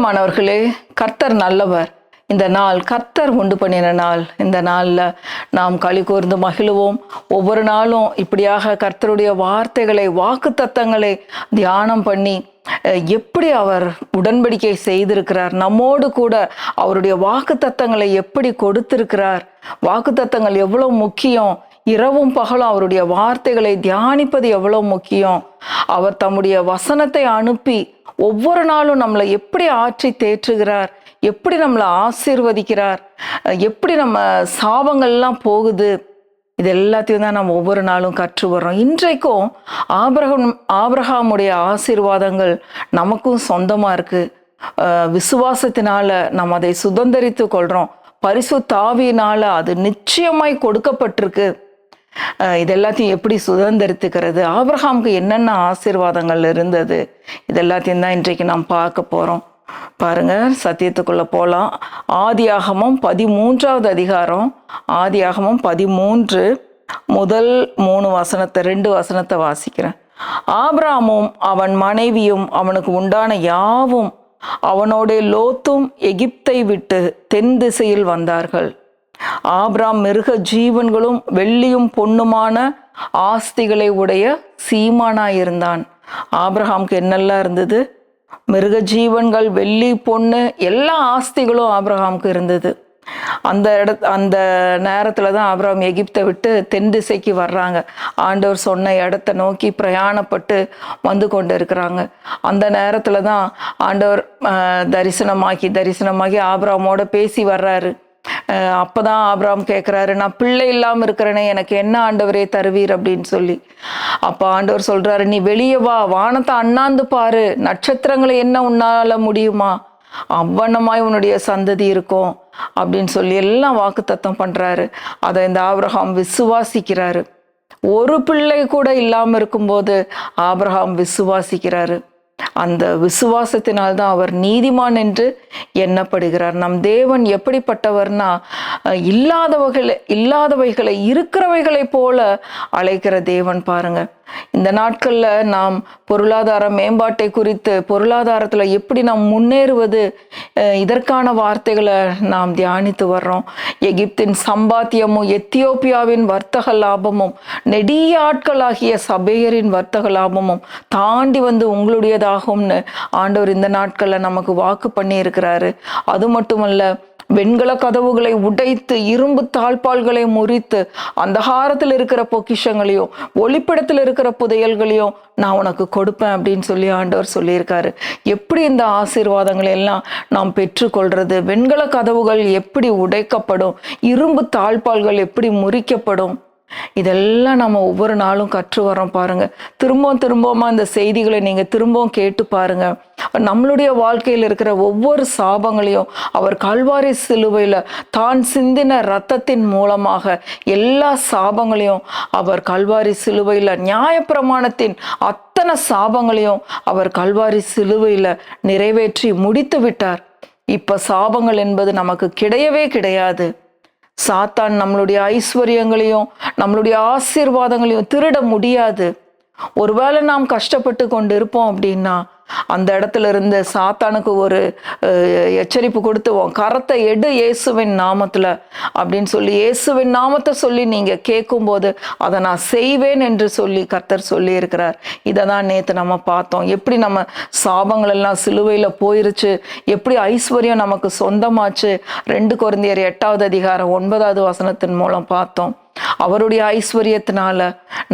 பிரியமானவர்களே கர்த்தர் நல்லவர். இந்த நாள் கர்த்தர் உண்டு பண்ணின நாள். இந்த நாளில் நாம் களி கூர்ந்து மகிழுவோம். ஒவ்வொரு நாளும் இப்படியாக கர்த்தருடைய வார்த்தைகளை வாக்கு தத்தங்களை தியானம் பண்ணி எப்படி அவர் உடன்படிக்கை செய்திருக்கிறார் நம்மோடு கூட அவருடைய வாக்கு தத்தங்களை எப்படி கொடுத்திருக்கிறார் வாக்கு தத்தங்கள் எவ்வளோ முக்கியம் இரவும் பகலும் அவருடைய வார்த்தைகளை தியானிப்பது எவ்வளோ முக்கியம். அவர் தம்முடைய வசனத்தை அனுப்பி ஒவ்வொரு நாளும் நம்மளை எப்படி ஆற்றி தேற்றுகிறார் எப்படி நம்மளை ஆசீர்வதிக்கிறார் எப்படி நம்ம சாபங்கள்லாம் போகுது இது எல்லாத்தையும் தான் நம்ம ஒவ்வொரு நாளும் கற்று வர்றோம். இன்றைக்கும் ஆபிரகம் ஆபிரகாமுடைய ஆசீர்வாதங்கள் நமக்கும் சொந்தமாக இருக்குது விசுவாசத்தினால நம்ம அதை சுதந்திரித்து கொள்கிறோம் பரிசு தாவியினால அது நிச்சயமாய் கொடுக்கப்பட்டிருக்கு. இது எல்லாத்தையும் எப்படி சுதந்திரத்துக்கிறது? ஆப்ரஹாமுக்கு என்னென்ன ஆசீர்வாதங்கள் இருந்தது? இது எல்லாத்தையும் தான் இன்றைக்கு நாம் பார்க்க போகிறோம் பாருங்க சத்தியத்துக்குள்ள போகலாம் ஆதியாகமும் பதிமூன்றாவது அதிகாரம் ஆதியாகமம் பதிமூன்று முதல் மூணு வசனத்தை ரெண்டு வசனத்தை வாசிக்கிறேன். ஆப்ராமும் அவன் மனைவியும் அவனுக்கு உண்டான யாவும் அவனோட லோத்தும் எகிப்தை விட்டு தென் திசையில் வந்தார்கள். ஆப்ராம் மிருக ஜீவன்களும் வெள்ளியும் பொண்ணுமான ஆஸ்திகளை உடைய சீமானாயிருந்தான் ஆப்ரஹாம்க்கு என்னெல்லாம் இருந்தது? மிருக ஜீவன்கள் வெள்ளி பொண்ணு எல்லா ஆஸ்திகளும் ஆப்ரஹாம்க்கு இருந்தது. அந்த இட அந்த நேரத்தில் தான் ஆபிரகாம் எகிப்தை விட்டு தென் திசைக்கு வர்றாங்க. ஆண்டவர் சொன்ன இடத்த நோக்கி பிரயாணப்பட்டு வந்து கொண்டு இருக்கிறாங்க அந்த நேரத்தில் தான் ஆண்டவர் தரிசனமாகி தரிசனமாகி ஆபிரகாமோட பேசி வர்றாரு. அப்போ தான் ஆபிரகாம் கேட்குறாரு நான் பிள்ளை இல்லாமல் இருக்கிறேனே எனக்கு என்ன ஆண்டவரே தருவீர்? அப்படின்னு சொல்லி. அப்போ ஆண்டவர் சொல்கிறாரு நீ வெளியே வா வானத்தை அண்ணாந்து பாரு நட்சத்திரங்களை என்ன உன்னால் முடியுமா? அவ்வண்ணமாய் உன்னுடைய சந்ததி இருக்கும் அப்படின்னு சொல்லி எல்லாம் வாக்குத்தத்தம் பண்ணுறாரு அதை இந்த ஆப்ரஹாம் விசுவாசிக்கிறாரு. ஒரு பிள்ளை கூட இல்லாமல் இருக்கும்போது ஆப்ரஹாம் விசுவாசிக்கிறாரு. அந்த விசுவாசத்தினால் தான் அவர் நீதிமான் என்று எண்ணப்படுகிறார். நம் தேவன் எப்படிப்பட்டவர்னா இல்லாதவைகளை இல்லாதவர்களை இல்லாதவைகளை இருக்கிறவைகளை போல அழைக்கிற தேவன் பாருங்கள் இந்த நாட்களில் நாம் பொருளாதார மேம்பாட்டை குறித்து பொருளாதாரத்தில் எப்படி நாம் முன்னேறுவது இதற்கான வார்த்தைகளை நாம் தியானித்து வர்றோம். எகிப்தின் சம்பாத்தியமும் எத்தியோப்பியாவின் வர்த்தக லாபமும் நெடிய ஆட்களாகிய சபையரின் வர்த்தக லாபமும் தாண்டி வந்து உங்களுடையதாகும்னு ஆண்டவர் இந்த நாட்களில் நமக்கு வாக்கு பண்ணி இருக்கிறாரு அது மட்டுமல்ல வெண்கல கதவுகளை உடைத்து இரும்பு தாழ்பால்களை முறித்து அந்தகாரத்தில் இருக்கிற பொக்கிஷங்களையும் ஒளிப்படத்தில் இருக்கிற புதையல்களையும் நான் உனக்கு கொடுப்பேன் அப்படின்னு சொல்லி ஆண்டவர் சொல்லியிருக்காரு. எப்படி இந்த ஆசீர்வாதங்களை எல்லாம் நாம் பெற்றுக்கொள்றது? வெண்கல கதவுகள் எப்படி உடைக்கப்படும்? இரும்பு தாழ்பால்கள் எப்படி முறிக்கப்படும்? இதெல்லாம் நம்ம ஒவ்வொரு நாளும் கற்று வரோம் பாருங்க. திரும்பவும் திரும்பவுமா இந்த செய்திகளை நீங்க திரும்பவும் கேட்டு பாருங்கள் நம்மளுடைய வாழ்க்கையில் இருக்கிற ஒவ்வொரு சாபங்களையும் அவர் கல்வாரி சிலுவையில் தான் சிந்தின ரத்தத்தின் மூலமாக எல்லா சாபங்களையும் அவர் கல்வாரி சிலுவையில் நியாயப்பிரமாணத்தின் அத்தனை சாபங்களையும் அவர் கல்வாரி சிலுவையில் நிறைவேற்றி முடித்து விட்டார். இப்போ சாபங்கள் என்பது நமக்கு கிடையவே கிடையாது. சாத்தான் நம்மளுடைய ஐஸ்வர்யங்களையும் நம்மளுடைய ஆசீர்வாதங்களையும் திருட முடியாது. ஒருவேளை நாம் கஷ்டப்பட்டு கொண்டு இருப்போம் அப்படின்னா அந்த இடத்துல இருந்து சாத்தானுக்கு ஒரு எச்சரிப்பு கொடுத்து உன் கரத்தை எடு இயேசுவின் நாமத்தில் அப்படின்னு சொல்லி இயேசுவின் நாமத்தை சொல்லி நீங்கள் கேட்கும்போது அதை நான் செய்வேன் என்று சொல்லி கர்த்தர் சொல்லி இருக்கிறார் இதை தான் நேற்று நம்ம பார்த்தோம். எப்படி நம்ம சாபங்கள் எல்லாம் சிலுவையில் போயிருச்சு எப்படி ஐஸ்வர்யம் நமக்கு சொந்தமாச்சு. ரெண்டு குழந்தையர் எட்டாவது அதிகாரம் ஒன்பதாவது வசனத்தின் மூலம் பார்த்தோம். அவருடைய ஐஸ்வர்யத்தினால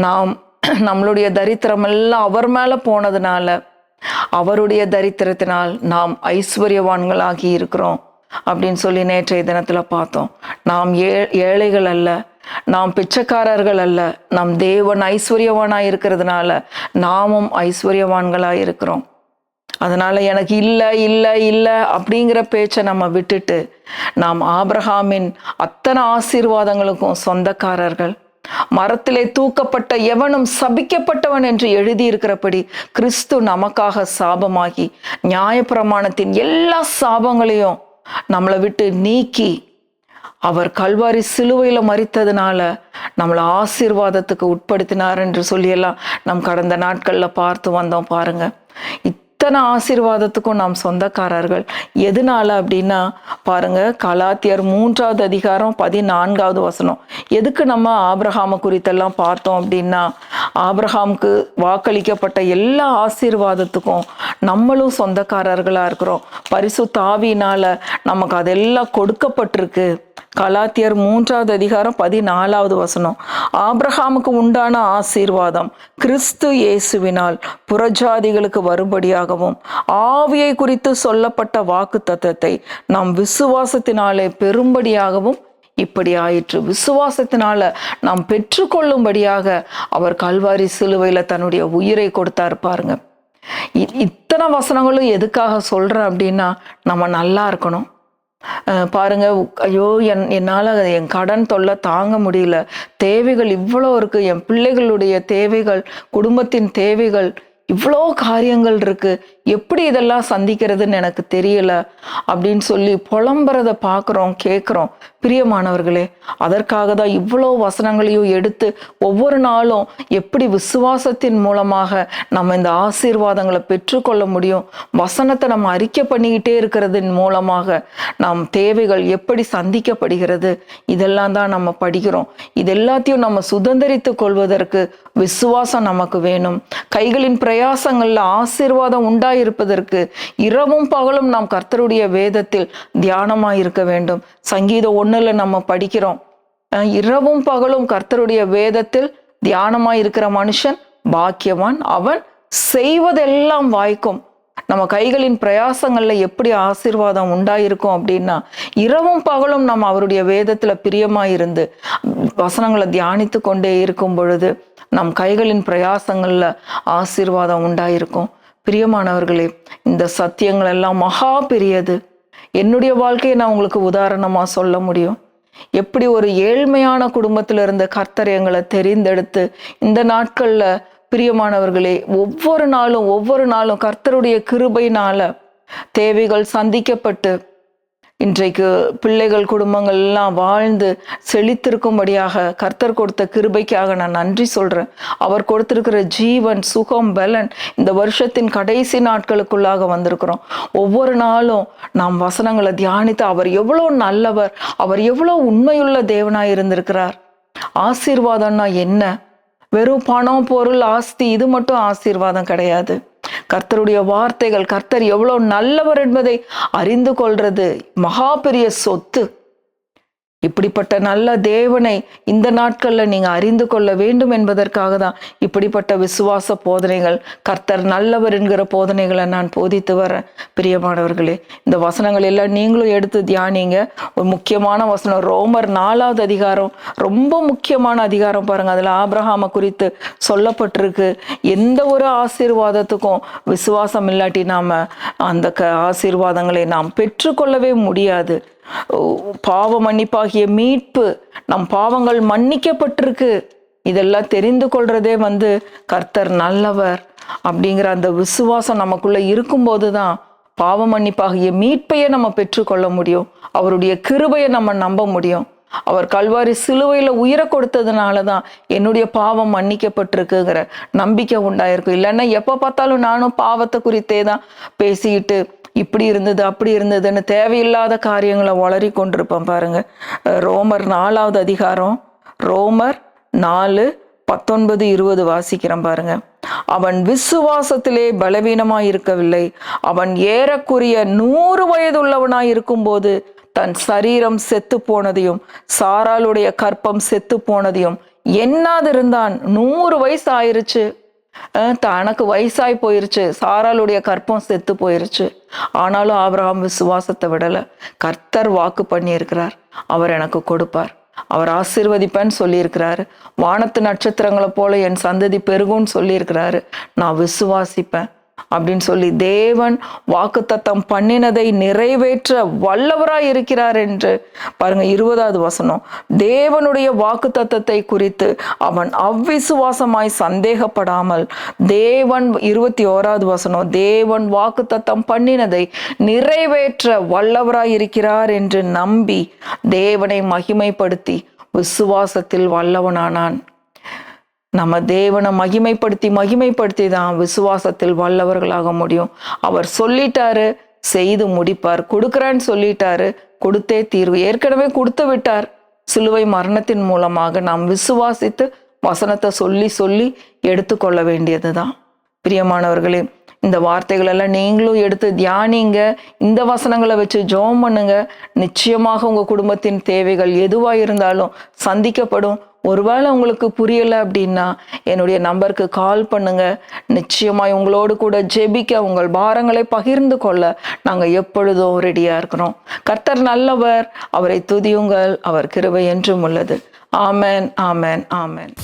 நாம் நம்மளுடைய தரித்திரம் எல்லாம் அவர் மேலே போனதுனால அவருடைய தரித்திரத்தினால் நாம் ஐஸ்வர்யவான்களாகி இருக்கிறோம் அப்படின்னு சொல்லி நேற்றைய தினத்தில் பார்த்தோம். நாம் ஏ ஏழைகள் அல்ல நாம் பிச்சைக்காரர்கள் அல்ல நம் தேவன் ஐஸ்வர்யவானாக இருக்கிறதுனால நாமும் ஐஸ்வர்யவான்களாக இருக்கிறோம். அதனால் எனக்கு இல்லை இல்லை இல்லை அப்படிங்கிற பேச்சை நம்ம விட்டுட்டு நாம் ஆப்ரஹாமின் அத்தனை ஆசீர்வாதங்களுக்கும் சொந்தக்காரர்கள் மரத்திலே தூக்கப்பட்ட எவனும் சபிக்கப்பட்டவன் என்று எழுதியிருக்கிறபடி கிறிஸ்து நமக்காக சாபமாகி நியாயப்பிரமாணத்தின் எல்லா சாபங்களையும் நம்மளை விட்டு நீக்கி அவர் கல்வாரி சிலுவையில மறித்ததுனால நம்மளை ஆசீர்வாதத்துக்கு உட்படுத்தினார் என்று சொல்லியெல்லாம் நம் கடந்த நாட்கள்ல பார்த்து வந்தோம் பாருங்க. அத்தனை ஆசீர்வாதத்துக்கும் நாம் சொந்தக்காரர்கள். எதனால அப்படின்னா பாருங்க கலாத்தியர் மூன்றாவது அதிகாரம் பதினான்காவது வசனம். எதுக்கு நம்ம ஆபிரகாம குறித்தெல்லாம் பார்த்தோம் அப்படின்னா ஆபிரகாமுக்கு வாக்களிக்கப்பட்ட எல்லா ஆசீர்வாதத்துக்கும் நம்மளும் சொந்தக்காரர்களாக இருக்கிறோம். பரிசு தாவினால நமக்கு அதெல்லாம் கொடுக்கப்பட்டிருக்கு. கலாத்தியர் மூன்றாவது அதிகாரம் பதினாலாவது வசனம். ஆப்ரஹாமுக்கு உண்டான ஆசீர்வாதம் கிறிஸ்து இயேசுவினால் புறஜாதிகளுக்கு வரும்படியாகவும் ஆவியை குறித்து சொல்லப்பட்ட வாக்கு தத்தத்தை நாம் விசுவாசத்தினாலே பெரும்படியாகவும் இப்படி ஆயிற்று. விசுவாசத்தினால நாம் பெற்றுக்கொள்ளும்படியாக அவர் கல்வாரி சிலுவையில் தன்னுடைய உயிரை கொடுத்தார் பாருங்க. இத்தனை வசனங்களும் எதுக்காக சொல்கிறேன் அப்படின்னா நம்ம நல்லா இருக்கணும். பாருங்க ஐயோ என் என்னால் என் கடன் தொல்லை தாங்க முடியல. தேவைகள் இவ்வளோ இருக்குது என் பிள்ளைகளுடைய தேவைகள் குடும்பத்தின் தேவைகள் இவ்வளோ காரியங்கள் இருக்குது எப்படி இதெல்லாம் சந்திக்கிறதுன்னு எனக்கு தெரியல அப்படின்னு சொல்லி புலம்புறத பார்க்குறோம் கேட்குறோம் பிரியமானவர்களே அதற்காக தான் இவ்வளோ வசனங்களையும் எடுத்து ஒவ்வொரு நாளும் எப்படி விசுவாசத்தின் மூலமாக நம்ம இந்த ஆசீர்வாதங்களை பெற்றுக்கொள்ள முடியும்? வசனத்தை நம்ம அறிக்கை பண்ணிக்கிட்டே இருக்கிறதன் மூலமாக நம் தேவைகள் எப்படி சந்திக்கப்படுகிறது? இதெல்லாம் தான் நம்ம படிக்கிறோம். இது எல்லாத்தையும் நம்ம சுதந்திரித்து கொள்வதற்கு விசுவாசம் நமக்கு வேணும். கைகளின் பிரயாசங்களில் ஆசீர்வாதம் இருப்பதற்கு இரவும் பகலும் நாம் கர்த்தருடைய வேதத்தில் தியானமாய் இருக்க வேண்டும். சங்கீதம் ஒண்ணுல நம்ம படிக்கிறோம். இரவும் பகலும் கர்த்தருடைய வேதத்தில் தியானமாய் இருக்கிற மனுஷன் பாக்கியவான் அவன் செய்வதெல்லாம் வாய்க்கும். நம்ம கைகளின் பிரயாசங்கள்ல எப்படி ஆசீர்வாதம் உண்டாயிருக்கும் அப்படின்னா இரவும் பகலும் நம்ம அவருடைய வேதத்துல பிரியமாய் இருந்து வசனங்களை தியானித்து கொண்டே இருக்கும் பொழுது நம் கைகளின் பிரயாசங்கள்ல ஆசீர்வாதம் உண்டாயிருக்கும். பிரியமானவர்களே இந்த சத்தியங்கள் எல்லாம் மகா பெரியது. என்னுடைய வாழ்க்கையை நான் உங்களுக்கு உதாரணமாக சொல்ல முடியும். எப்படி ஒரு ஏழ்மையான குடும்பத்தில் இருந்த கர்த்தர் எங்களை தெரிந்தெடுத்து இந்த நாட்களில் பிரியமானவர்களே ஒவ்வொரு நாளும் ஒவ்வொரு நாளும் கர்த்தருடைய கிருபையினால தேவைகள் சந்திக்கப்பட்டு இன்றைக்கு பிள்ளைகள் குடும்பங்கள் எல்லாம் வாழ்ந்து செழித்திருக்கும்படியாக கர்த்தர் கொடுத்த கிருபைக்காக நான் நன்றி சொல்றேன். அவர் கொடுத்திருக்கிற ஜீவன் சுகம் பலன் இந்த வருஷத்தின் கடைசி நாட்களுக்குள்ளாக வந்திருக்கிறோம். ஒவ்வொரு நாளும் நாம் வசனங்களை தியானித்து அவர் எவ்வளோ நல்லவர் அவர் எவ்வளோ உண்மையுள்ள தேவனாய் இருந்திருக்கிறார். ஆசீர்வாதம்னா என்ன? வெறும் பணம் பொருள் ஆஸ்தி இது மட்டும் ஆசீர்வாதம் கிடையாது. கர்த்தருடைய வார்த்தைகள் கர்த்தர் எவ்வளவு நல்லவர் என்பதை அறிந்து கொள்றது. மகா பெரிய சொத்து. இப்படிப்பட்ட நல்ல தேவனை இந்த நாட்களில் நீங்கள் அறிந்து கொள்ள வேண்டும் என்பதற்காக தான் இப்படிப்பட்ட விசுவாச போதனைகள் கர்த்தர் நல்லவர் என்கிற போதனைகளை நான் போதித்து வரேன். பிரியமானவர்களே இந்த வசனங்கள் எல்லாம் நீங்களும் எடுத்து தியானிங்க. ஒரு முக்கியமான வசனம் ரோமர் நாலாவது அதிகாரம் ரொம்ப முக்கியமான அதிகாரம் பாருங்க. அதில் ஆபிரகாம குறித்து சொல்லப்பட்டிருக்கு. எந்த ஒரு ஆசீர்வாதத்துக்கும் விசுவாசம் இல்லாட்டி நாம் அந்த க ஆசீர்வாதங்களை நாம் பெற்றுக்கொள்ளவே முடியாது. பாவ மன்னிப்பாகிய மீட்பு நம் பாவங்கள் மன்னிக்கப்பட்டிருக்கு. இதெல்லாம் தெரிந்து கொள்றதே வந்து கர்த்தர் நல்லவர் அப்படிங்கிற அந்த விசுவாசம் நமக்குள்ள இருக்கும்போது தான் பாவ மன்னிப்பாகிய மீட்பையே நம்ம பெற்றுக்கொள்ள முடியும். அவருடைய கிருபையை நம்ம நம்ப முடியும். அவர் கல்வாரி சிலுவையில் உயிரை கொடுத்ததுனால தான் என்னுடைய பாவம் மன்னிக்கப்பட்டிருக்குங்கிற நம்பிக்கை உண்டாயிருக்கும் இல்லைன்னா எப்போ பார்த்தாலும் நானும் பாவத்தை குறித்தே தான் பேசிக்கிட்டு இப்படி இருந்தது அப்படி இருந்ததுன்னு தேவையில்லாத காரியங்களை வளரி கொண்டிருப்பேன் பாருங்க. ரோமர் நாலாவது அதிகாரம் ரோமர் நாலு பத்தொன்பது இருபது வாசிக்கிறேன் பாருங்க. அவன் விசுவாசத்திலே பலவீனமாய் இருக்கவில்லை. அவன் ஏறக்குரிய நூறு வயதுள்ளவனாய் இருக்கும்போது தன் சரீரம் செத்து போனதையும் சாராளுடைய கற்பம் செத்து போனதையும் என்னாது இருந்தான் நூறு வயசு ஆயிருச்சு தனக்கு வயசாய் போயிருச்சு. சாராளுடைய கற்பம் செத்து போயிருச்சு. ஆனாலும் ஆபிரகாம் விசுவாசத்தை விடல. கர்த்தர் வாக்கு பண்ணியிருக்கிறார். அவர் எனக்கு கொடுப்பார். அவர் ஆசீர்வதிப்பேன்னு சொல்லியிருக்கிறாரு. வானத்து நட்சத்திரங்களை போல என் சந்ததி பெருகும்னு சொல்லியிருக்கிறாரு. நான் விசுவாசிப்பேன். அப்படின்னு சொல்லி தேவன் வாக்குத்தத்தம் பண்ணினதை நிறைவேற்ற வல்லவராய் இருக்கிறார் என்று பாருங்க இருபதாவது வசனம். தேவனுடைய வாக்குத்தத்தத்தை குறித்து அவன் அவ்விசுவாசமாய் சந்தேகப்படாமல் தேவன் இருபத்தி ஓராவது வசனம் தேவன் வாக்குத்தத்தம் பண்ணினதை நிறைவேற்ற வல்லவராய் இருக்கிறார் என்று நம்பி தேவனை மகிமைப்படுத்தி விசுவாசத்தில் வல்லவனானான். நம்ம தேவனை மகிமைப்படுத்தி மகிமைப்படுத்தி தான் விசுவாசத்தில் வல்லவர்களாக முடியும். அவர் சொல்லிட்டாரு செய்து முடிப்பார். கொடுக்குறேன்னு சொல்லிட்டாரு. கொடுத்தே தீர்வு. ஏற்கனவே கொடுத்து விட்டார். சிலுவை மரணத்தின் மூலமாக நாம் விசுவாசித்து வசனத்தை சொல்லி சொல்லி எடுத்துக்கொள்ள வேண்டியதுதான். பிரியமானவர்களே இந்த வார்த்தைகளெல்லாம் நீங்களும் எடுத்து தியானிங்க. இந்த வசனங்களை வச்சு ஜெபம் பண்ணுங்க. நிச்சயமாக உங்கள் குடும்பத்தின் தேவைகள் எதுவாக இருந்தாலும் சந்திக்கப்படும். ஒருவேளை உங்களுக்கு புரியலை அப்படின்னா என்னுடைய நம்பருக்கு கால் பண்ணுங்க. நிச்சயமாய் உங்களோடு கூட ஜெபிக்க உங்கள் பாரங்களை பகிர்ந்து கொள்ள நாங்கள் எப்பொழுதும் ரெடியாக இருக்கிறோம். கர்த்தர் நல்லவர். அவரை துதியுங்கள். அவர் கிருபை என்றும் உள்ளது. ஆமேன் ஆமேன் ஆமேன்.